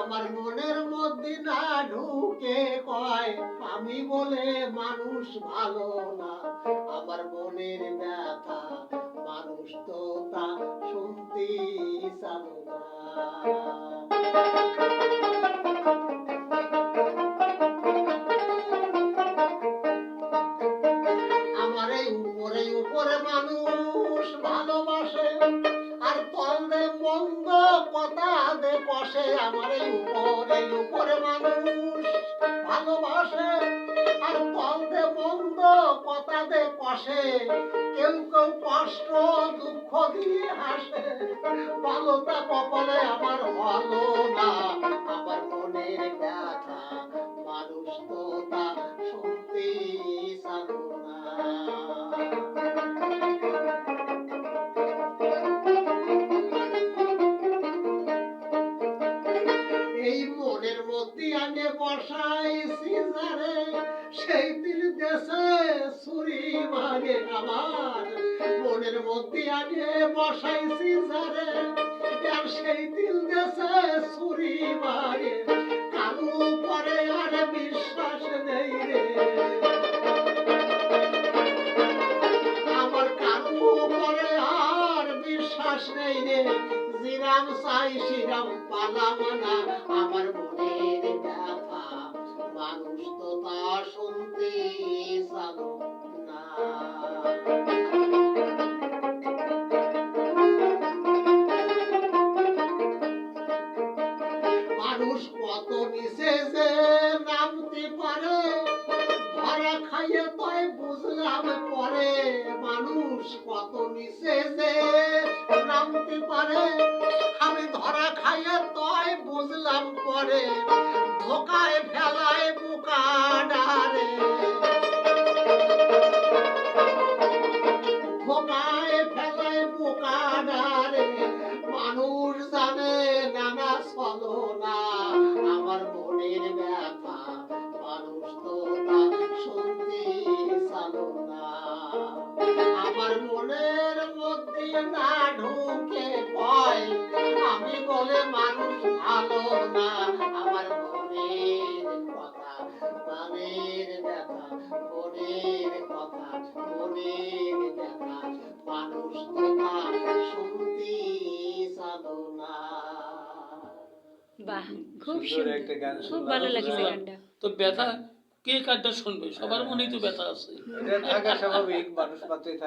আমার মনের মধ্যে না ঢুকে কয়, আমি বলে মানুষ ভালো না। আমার মনের ব্যথা, মানুষ তো তা কষে আমার এই উপরে উপরে মানুষ। ভালোবাসে, আর বলতে বন্ধ দে কষে। কেউ কেউ কষ্ট দুঃখ দিয়ে হাসে ভালোটা কপালে মধ্যে আনে বসাইছি যারে সেই দিল দেশে ছুরি মারে আমার। মনের মধ্যে আনে বসাইছি যারে আর সেই দিল দেশে ছুরি মারে কালু পরে আর বিশ্বাস নেই রে। আমার করে আর বিশ্বাস নেই রে। শ্রীরাম সাই শ্রীরাম পালাম ধরা পায়ে বুঝলাম পরে মানুষ কত নিচে নামতে পারে। আমি ধরা খাইয়ে তয় বুঝলাম পরে, ধোকায় ফেলায় না ঢুকে কয় আমি বলে মানুষ ভালো না। আমার মনের কথা মনের ব্যথা মনের কথা মনের ব্যথা। মানুষ তো শুনতে চালো না। বাহ খুব সুন্দর একটা গান খুব ভালো লাগছে। গানটা। তো ব্যথা কে কারটা শুনবে? সবার মনেই তো ব্যথা আছে। এটা থাকা স্বাভাবিক মানুষ মাত্রই থাকে।